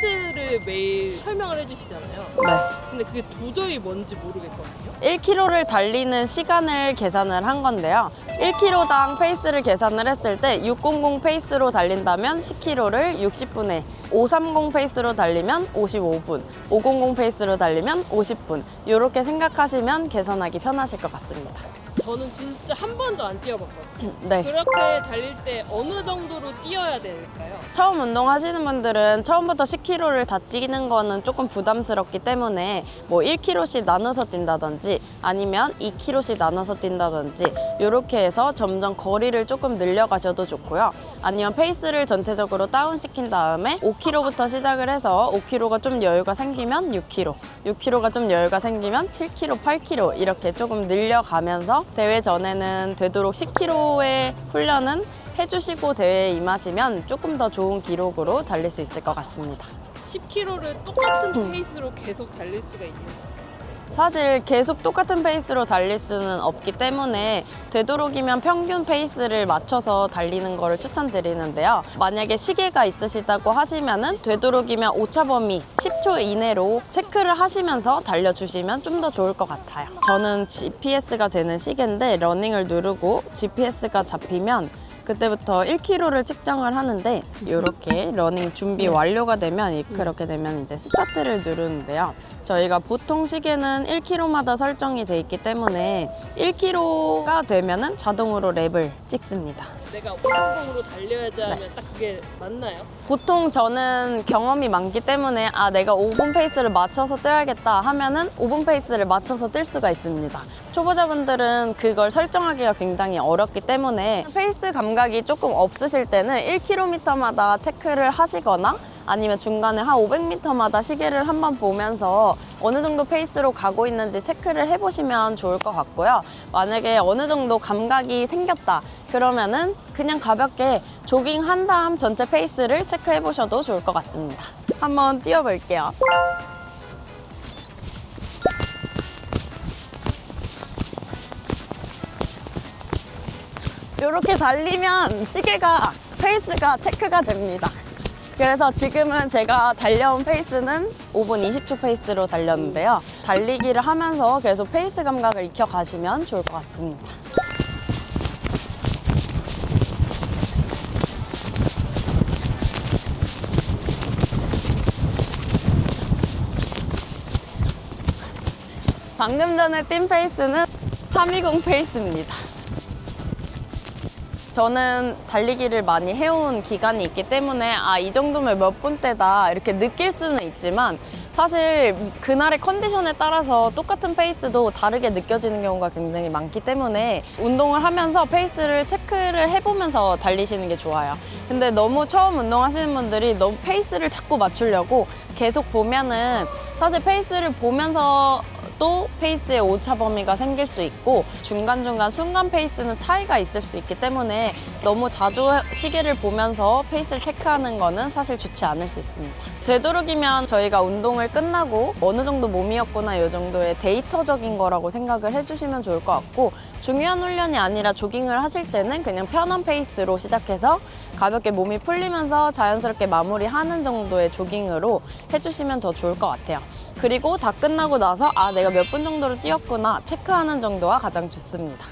페이스를 매일 설명을 해주시잖아요. 네. 근데 그게 도저히 뭔지 모르겠거든요. 1km를 달리는 시간을 계산을 한 건데요. 1km당 페이스를 계산을 했을 때 600 페이스로 달린다면 10km를 60분에, 530 페이스로 달리면 55분, 500 페이스로 달리면 50분. 이렇게 생각하시면 계산하기 편하실 것 같습니다. 저는 진짜 한 번도 안 뛰어봤거든요. 네. 그렇게 달릴 때 어느 정도로 뛰어야 될까요? 처음 운동하시는 분들은 처음부터 10km 를 다 뛰는 거는 조금 부담스럽기 때문에 뭐 1km씩 나눠서 뛴다든지 아니면 2km씩 나눠서 뛴다든지 이렇게 해서 점점 거리를 조금 늘려가셔도 좋고요. 아니면 페이스를 전체적으로 다운시킨 다음에 5km부터 시작을 해서 5km가 좀 여유가 생기면 6km, 6km가 좀 여유가 생기면 7km, 8km 이렇게 조금 늘려가면서 대회 전에는 되도록 10km의 훈련은 해주시고 대회에 임하시면 조금 더 좋은 기록으로 달릴 수 있을 것 같습니다. 10km를 똑같은 페이스로 계속 달릴 수가 있는 거예요. 사실 계속 똑같은 페이스로 달릴 수는 없기 때문에 되도록이면 평균 페이스를 맞춰서 달리는 거를 추천드리는데요. 만약에 시계가 있으시다고 하시면은 되도록이면 오차 범위 10초 이내로 체크를 하시면서 달려주시면 좀 더 좋을 것 같아요. 저는 GPS가 되는 시계인데 러닝을 누르고 GPS가 잡히면 그때부터 1km를 측정을 하는데 이렇게 러닝 준비 완료가 되면 그렇게 되면 이제 스타트를 누르는데요. 저희가 보통 시계는 1km마다 설정이 돼 있기 때문에 1km가 되면은 자동으로 랩을 찍습니다. 내가 500으로 달려야지 하면 딱 그게 맞나요? 보통 저는 경험이 많기 때문에 아 내가 5분 페이스를 맞춰서 뛰어야겠다 하면은 5분 페이스를 맞춰서 뛸 수가 있습니다. 초보자분들은 그걸 설정하기가 굉장히 어렵기 때문에 페이스 감각 이 조금 없으실 때는 1km마다 체크를 하시거나 아니면 중간에 한 500m마다 시계를 한번 보면서 어느 정도 페이스로 가고 있는지 체크를 해보시면 좋을 것 같고요. 만약에 어느 정도 감각이 생겼다 그러면은 그냥 가볍게 조깅 한 다음 전체 페이스를 체크해 보셔도 좋을 것 같습니다. 한번 뛰어볼게요. 이렇게 달리면 시계가 페이스가 체크가 됩니다. 그래서 지금은 제가 달려온 페이스는 5분 20초 페이스로 달렸는데요. 달리기를 하면서 계속 페이스 감각을 익혀가시면 좋을 것 같습니다. 방금 전에 뛴 페이스는 320 페이스입니다. 저는 달리기를 많이 해온 기간이 있기 때문에 아, 이 정도면 몇 분대다 이렇게 느낄 수는 있지만 사실 그날의 컨디션에 따라서 똑같은 페이스도 다르게 느껴지는 경우가 굉장히 많기 때문에 운동을 하면서 페이스를 체크를 해보면서 달리시는 게 좋아요. 근데 너무 처음 운동하시는 분들이 너무 페이스를 자꾸 맞추려고 계속 보면은 사실 페이스를 보면서 또 페이스의 오차 범위가 생길 수 있고 중간중간 순간 페이스는 차이가 있을 수 있기 때문에 너무 자주 시계를 보면서 페이스를 체크하는 거는 사실 좋지 않을 수 있습니다. 되도록이면 저희가 운동을 끝나고 어느 정도 몸이었구나 이 정도의 데이터적인 거라고 생각을 해주시면 좋을 것 같고 중요한 훈련이 아니라 조깅을 하실 때는 그냥 편한 페이스로 시작해서 가볍게 몸이 풀리면서 자연스럽게 마무리하는 정도의 조깅으로 해주시면 더 좋을 것 같아요. 그리고 다 끝나고 나서 아 내가 몇 분 정도로 뛰었구나 체크하는 정도가 가장 좋습니다.